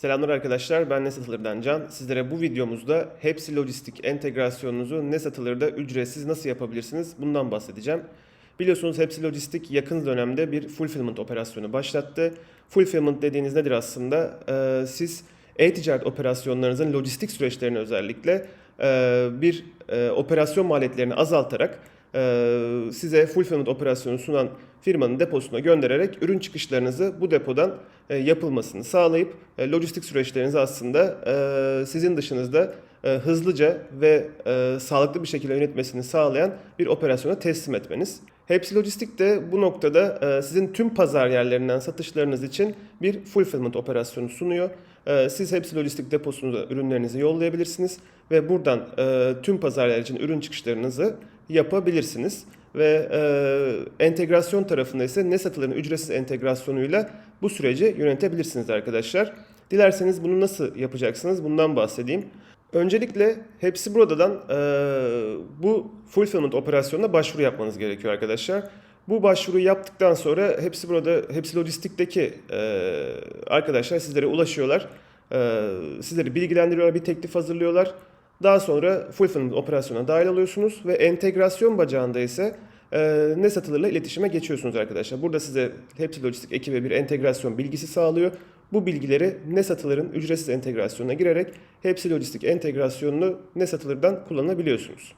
Selamlar arkadaşlar, ben Ne Satılır'dan Can. Sizlere bu videomuzda hepsi lojistik entegrasyonunuzu Ne Satılır'da ücretsiz nasıl yapabilirsiniz bundan bahsedeceğim. Biliyorsunuz hepsi lojistik yakın dönemde bir fulfillment operasyonu başlattı. Fulfillment dediğiniz nedir aslında? Ee, siz e-ticaret operasyonlarınızın lojistik süreçlerini özellikle e, bir e, operasyon maliyetlerini azaltarak size fulfillment operasyonu sunan firmanın deposuna göndererek ürün çıkışlarınızı bu depodan e, yapılmasını sağlayıp e, lojistik süreçlerinizi aslında e, sizin dışınızda hızlıca ve sağlıklı bir şekilde yönetmesini sağlayan bir operasyona teslim etmeniz. Hepsi Lojistik de bu noktada sizin tüm pazar yerlerinden satışlarınız için bir fulfillment operasyonu sunuyor. Siz Hepsi Lojistik deposunuza ürünlerinizi yollayabilirsiniz ve buradan tüm pazarlar için ürün çıkışlarınızı yapabilirsiniz. Ve e, entegrasyon tarafında ise ne satılırın ücretsiz entegrasyonuyla bu süreci yönetebilirsiniz arkadaşlar. Dilerseniz bunu nasıl yapacaksınız bundan bahsedeyim. Öncelikle hepsi buradan e, bu fulfillment operasyonuna başvuru yapmanız gerekiyor arkadaşlar. Bu başvuruyu yaptıktan sonra hepsi burada hepsi lojistikteki e, arkadaşlar sizlere ulaşıyorlar. E, sizleri bilgilendiriyorlar, bir teklif hazırlıyorlar. Daha sonra fulfillment operasyonuna dahil oluyorsunuz ve entegrasyon bacağında ise e, ne satılırla iletişime geçiyorsunuz arkadaşlar. Burada size hepsi lojistik ekibe bir entegrasyon bilgisi sağlıyor. Bu bilgileri ne satılırın ücretsiz entegrasyonuna girerek hepsi lojistik entegrasyonunu ne satılırdan kullanabiliyorsunuz.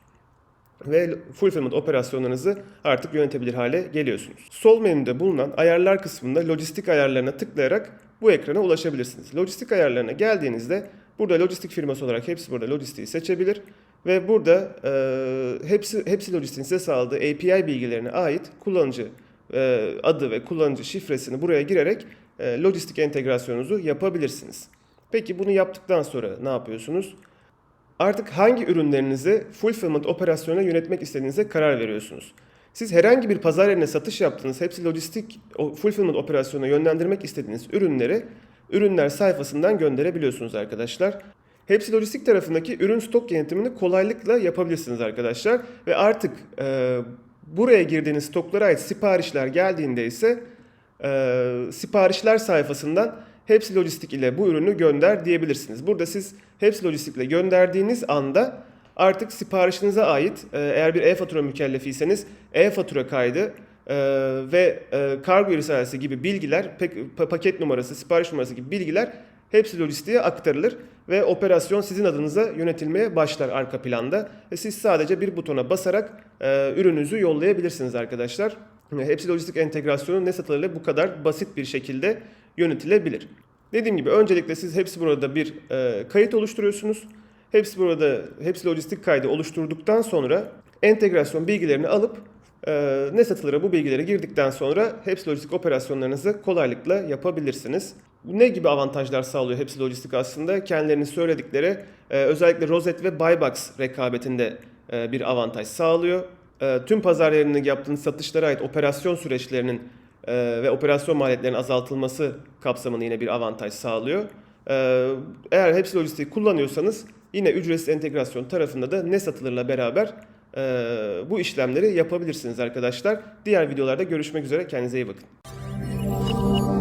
Ve fulfillment operasyonlarınızı artık yönetebilir hale geliyorsunuz. Sol menüde bulunan ayarlar kısmında lojistik ayarlarına tıklayarak bu ekrana ulaşabilirsiniz. Lojistik ayarlarına geldiğinizde burada lojistik firması olarak hepsi burada lojistiği seçebilir ve burada e, hepsi hepsi lojistiğin size sağladığı API bilgilerine ait kullanıcı e, adı ve kullanıcı şifresini buraya girerek e, lojistik entegrasyonunuzu yapabilirsiniz. Peki bunu yaptıktan sonra ne yapıyorsunuz? Artık hangi ürünlerinizi fulfillment operasyonuna yönetmek istediğinize karar veriyorsunuz. Siz herhangi bir pazar yerine satış yaptığınız, hepsi lojistik fulfillment operasyonuna yönlendirmek istediğiniz ürünleri ürünler sayfasından gönderebiliyorsunuz arkadaşlar. Hepsi lojistik tarafındaki ürün stok yönetimini kolaylıkla yapabilirsiniz arkadaşlar. Ve artık e, buraya girdiğiniz stoklara ait siparişler geldiğinde ise e, siparişler sayfasından Hepsi Lojistik ile bu ürünü gönder diyebilirsiniz. Burada siz Hepsi Lojistik ile gönderdiğiniz anda artık siparişinize ait e, eğer bir e-fatura mükellefiyseniz e-fatura kaydı e, ve e, kargo risalesi gibi bilgiler, paket numarası, sipariş numarası gibi bilgiler hepsi lojistiğe aktarılır ve operasyon sizin adınıza yönetilmeye başlar arka planda. Ve siz sadece bir butona basarak e, ürününüzü yollayabilirsiniz arkadaşlar. Hepsi lojistik entegrasyonu ne satılırla bu kadar basit bir şekilde yönetilebilir. Dediğim gibi öncelikle siz hepsi burada bir e, kayıt oluşturuyorsunuz. Hepsi burada hepsi lojistik kaydı oluşturduktan sonra entegrasyon bilgilerini alıp e, ne satılır'a bu bilgileri girdikten sonra hepsi lojistik operasyonlarınızı kolaylıkla yapabilirsiniz. Ne gibi avantajlar sağlıyor hepsi lojistik aslında? Kendilerinin söyledikleri e, özellikle Rozet ve Buybox rekabetinde e, bir avantaj sağlıyor. E, tüm pazar yerine yaptığınız satışlara ait operasyon süreçlerinin ve operasyon maliyetlerinin azaltılması kapsamında yine bir avantaj sağlıyor. Eğer hepsi lojistiği kullanıyorsanız yine ücretsiz entegrasyon tarafında da ne satılırla beraber ee, bu işlemleri yapabilirsiniz arkadaşlar. Diğer videolarda görüşmek üzere. Kendinize iyi bakın.